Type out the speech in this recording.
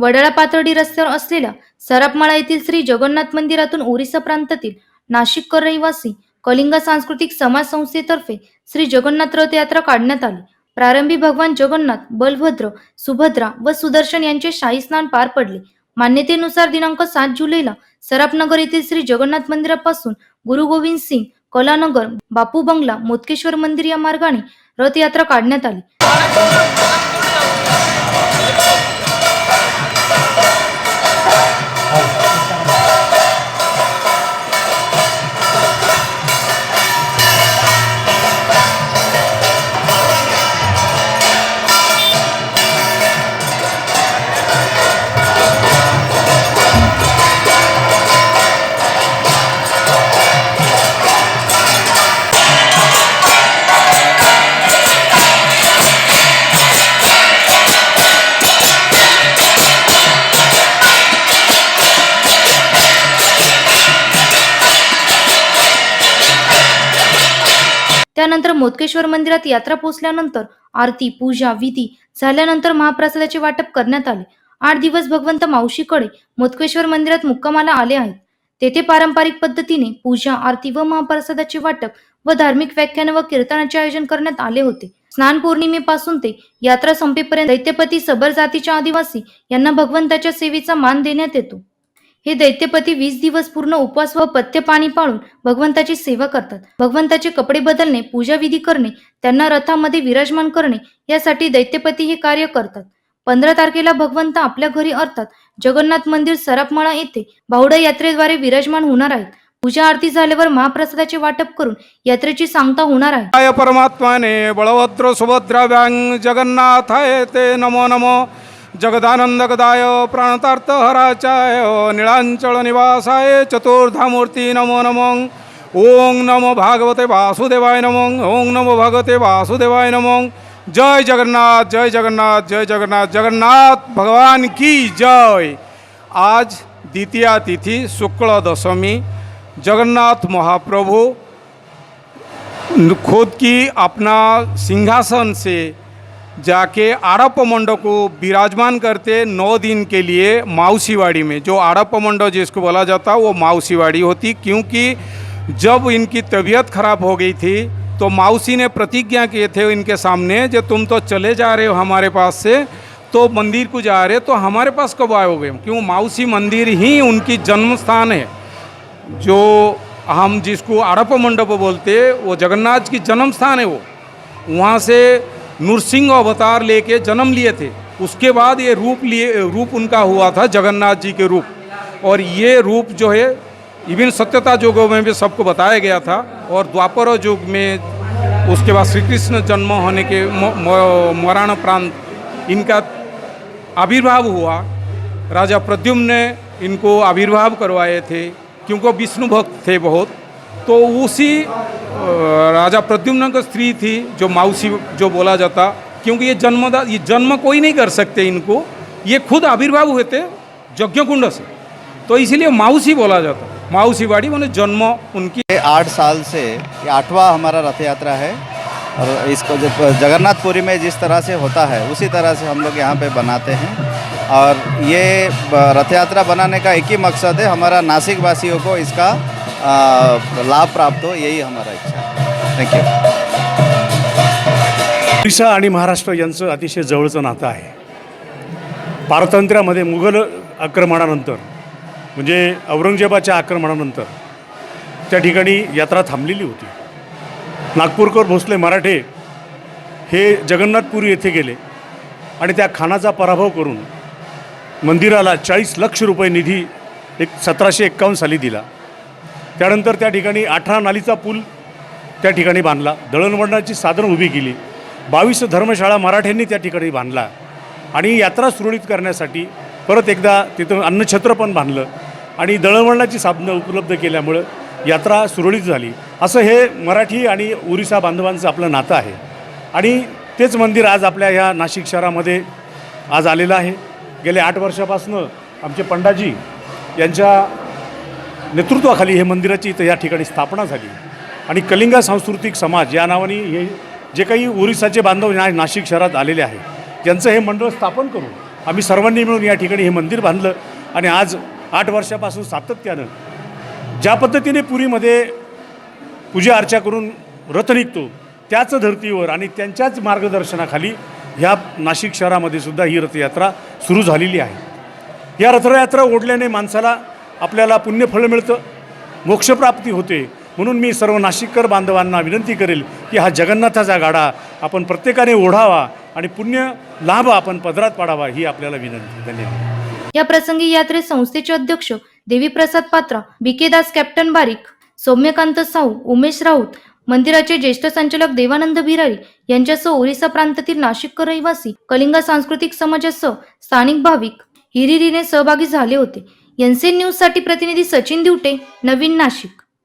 वडाळा पातळी रस्त्यावर असलेल्या सरापमाळा येथील श्री जगन्नाथ मंदिरातून ओरिसा प्रांतातील नाशिककर रहिवासी कलिंग सांस्कृतिक समाज संस्थेतर्फे श्री जगन्नाथ रथयात्रा काढण्यात आली. प्रारंभी भगवान जगन्नाथ बलभद्र सुभद्रा व सुदर्शन यांचे शाही स्नान पार पडले. मान्यतेनुसार दिनांक सात जुलैला सरापनगर येथील श्री जगन्नाथ मंदिरापासून गुरु गोविंद सिंग कलानगर बापू बंगला मोतकेश्वर मंदिर या मार्गाने रथयात्रा काढण्यात आली. त्यानंतर मोदकेश्वर मंदिरात यात्रा पोहोचल्यानंतर आरती पूजा विधी झाल्यानंतर महाप्रसादाचे वाटप करण्यात आले. आठ दिवस भगवंत मावशीकडे मोदकेश्वर मंदिरात मुक्कामाला आले आहेत. तेथे पारंपरिक पद्धतीने पूजा आरती व महाप्रसादाचे वाटप व धार्मिक व्याख्यान व कीर्तनाचे आयोजन करण्यात आले होते. स्नान पौर्णिमेपासून ते यात्रा संपेपर्यंत दैत्यपती सबर जातीच्या आदिवासी यांना भगवंताच्या सेवेचा मान देण्यात येतो. हे दैत्यपती वीस दिवस पूर्ण उपवास व पथ्य पाणी पाळून भगवंताची सेवा करतात. भगवंताचे कपडे बदलणे पूजा विधी करणे त्यांना रथामध्ये विराजमान करणे यासाठी दैत्यपती हे कार्य करतात. पंधरा तारखेला भगवंत आपल्या घरी अर्थात जगन्नाथ मंदिर सरापमळा येथे भावडा यात्रेद्वारे विराजमान होणार आहेत. पूजा आरती झाल्यावर महाप्रसादाचे वाटप करून यात्रेची सांगता होणार आहे. आय परमात्माने बळभद्र सुभद्राव्यांग जगन्नाथाय ते नमो नमो. जगदानंदगदाय प्राणतार्थ हराचाय निळांचळ निवासाय चतुर्धामूर्ती नमो नमो। ओं नमो भागवते वासुदेवाय नमो। ओं नमो भगवते वासुदेवाय नमो। जय जगन्नाथ जय जगन्नाथ जय जगन्नाथ। जगन्नाथ, भगवान की जय। आज द्वितीया तिथि, शुक्ल दशमी। जगन्नाथ महाप्रभु खुद की अपना सिंहासन से जाके आड़प मंडो को विराजमान करते नौ दिन के लिए माउसीवाड़ी में। जो आड़प मंडो जिसको बोला जाता, वो माउसीवाड़ी होती, क्योंकि जब इनकी तबीयत खराब हो गई थी तो माउसी ने प्रतिज्ञा किए थे इनके सामने जो तुम तो चले जा रहे हो हमारे पास से तो मंदिर को जा रहे तो हमारे पास कब आओगे? क्यों? माउसी मंदिर ही उनकी जन्म स्थान है। जो हम जिसको आड़प मंडप बोलते, वो जगन्नाथ की जन्म स्थान है वो। वहाँ से नृसिंह अवतार लेके जन्म लिए थे। उसके बाद ये रूप लिए, रूप उनका हुआ था जगन्नाथ जी के रूप। और ये रूप जो है इवन सत्यता युगों में भी सबको बताया गया था और द्वापर युग में उसके बाद श्री कृष्ण जन्म होने के म- म- प्रांत इनका आविर्भाव हुआ। राजा प्रद्युम्न ने इनको आविर्भाव करवाए थे, क्योंकि विष्णु भक्त थे बहुत। तो उसी राजा प्रद्युम्न की स्त्री थी, जो माउसी जो बोला जाता, क्योंकि ये जन्मदा ये जन्म कोई नहीं कर सकते इनको, ये खुद आविर्भाव हुए थे यज्ञ कुंड से। तो इसीलिए माउसी बोला जाता। माउसी बाड़ी मैंने जन्म उनकी। आठ साल से ये आठवां हमारा रथ यात्रा है, और इसको जब जगन्नाथपुरी में जिस तरह से होता है, उसी तरह से हम लोग यहाँ पे बनाते हैं। और ये रथ यात्रा बनाने का एक ही मकसद है, हमारा नासिक वासियों को इसका लाभ प्राप्त हो यही हमारा इच्छा है यू आणि महाराष्ट्र यांचं अतिशय जवळचं नातं आहे पारतंत्र्यामध्ये मुघल आक्रमणानंतर म्हणजे औरंगजेबाच्या आक्रमणानंतर त्या ठिकाणी यात्रा थांबलेली होती नागपूरकर भोसले मराठे हे जगन्नाथपुरी येथे गेले आणि त्या खानाचा पराभव करून मंदिराला चाळीस लक्ष रुपये निधी एक सतराशे एक्कावन्न साली दिला त्यानंतर त्या ठिकाणी अठरा नालीचा पूल त्या ठिकाणी बांधला. दळणवळणाची साधनं उभी केली. बावीस धर्मशाळा मराठ्यांनी त्या ठिकाणी बांधला. आणि यात्रा सुरळीत करण्यासाठी परत एकदा तिथं अन्नछत्र पण बांधलं. आणि दळणवळणाची साधनं उपलब्ध केल्यामुळं यात्रा सुरळीत झाली. असं हे मराठी आणि ओरिसा बांधवांचं आपलं नातं आहे. आणि तेच मंदिर आज आपल्या ह्या नाशिक शहरामध्ये आज आलेलं आहे. गेल्या आठ वर्षापासनं आमचे पंडाजी यांच्या नेतृत्वाखाली हे मंदिराची इथं या ठिकाणी स्थापना झाली. आणि कलिंगा सांस्कृतिक समाज या नावाने हे जे काही ओरिसाचे बांधव या नाशिक शहरात आलेले आहे त्यांचं हे मंडळ स्थापन करून आम्ही सर्वांनी मिळून या ठिकाणी हे मंदिर बांधलं आणि आज आठ वर्षापासून सातत्यानं ज्या पद्धतीने पुरीमध्ये पूजा अर्चा करून रथ निघतो त्याच धर्तीवर आणि त्यांच्याच मार्गदर्शनाखाली ह्या नाशिक शहरामध्ये सुद्धा ही रथयात्रा सुरू झालेली आहे. या रथयात्रा ओढल्याने माणसाला आपल्याला पुण्यफळ मिळतं मोक्षप्राप्ती होते. म्हणून मी सर्व नाशिककर बांधवांना विनंती करेल की हा जगन्नाथाचा गाडा आपण प्रत्येकाने ओढावा आणि पुण्य लाभ आपण पदरात पाडावा ही आपल्याला विनंती. धन्यवाद. या प्रसंगी यात्रेत संस्थेचे अध्यक्ष देवीप्रसाद पात्रा बीके दास कॅप्टन बारीक सौम्यकांत साऊ उमेश राऊत मंदिराचे ज्येष्ठ संचालक देवानंद बिरारी यांच्यासह ओरिसा प्रांतातील नाशिककर रहिवासी कलिंगा सांस्कृतिक समाजासह स्थानिक भाविक हिरिरीने सहभागी झाले होते. एनसीएन न्यूजसाठी प्रतिनिधी सचिन दिवटे नवीन नाशिक.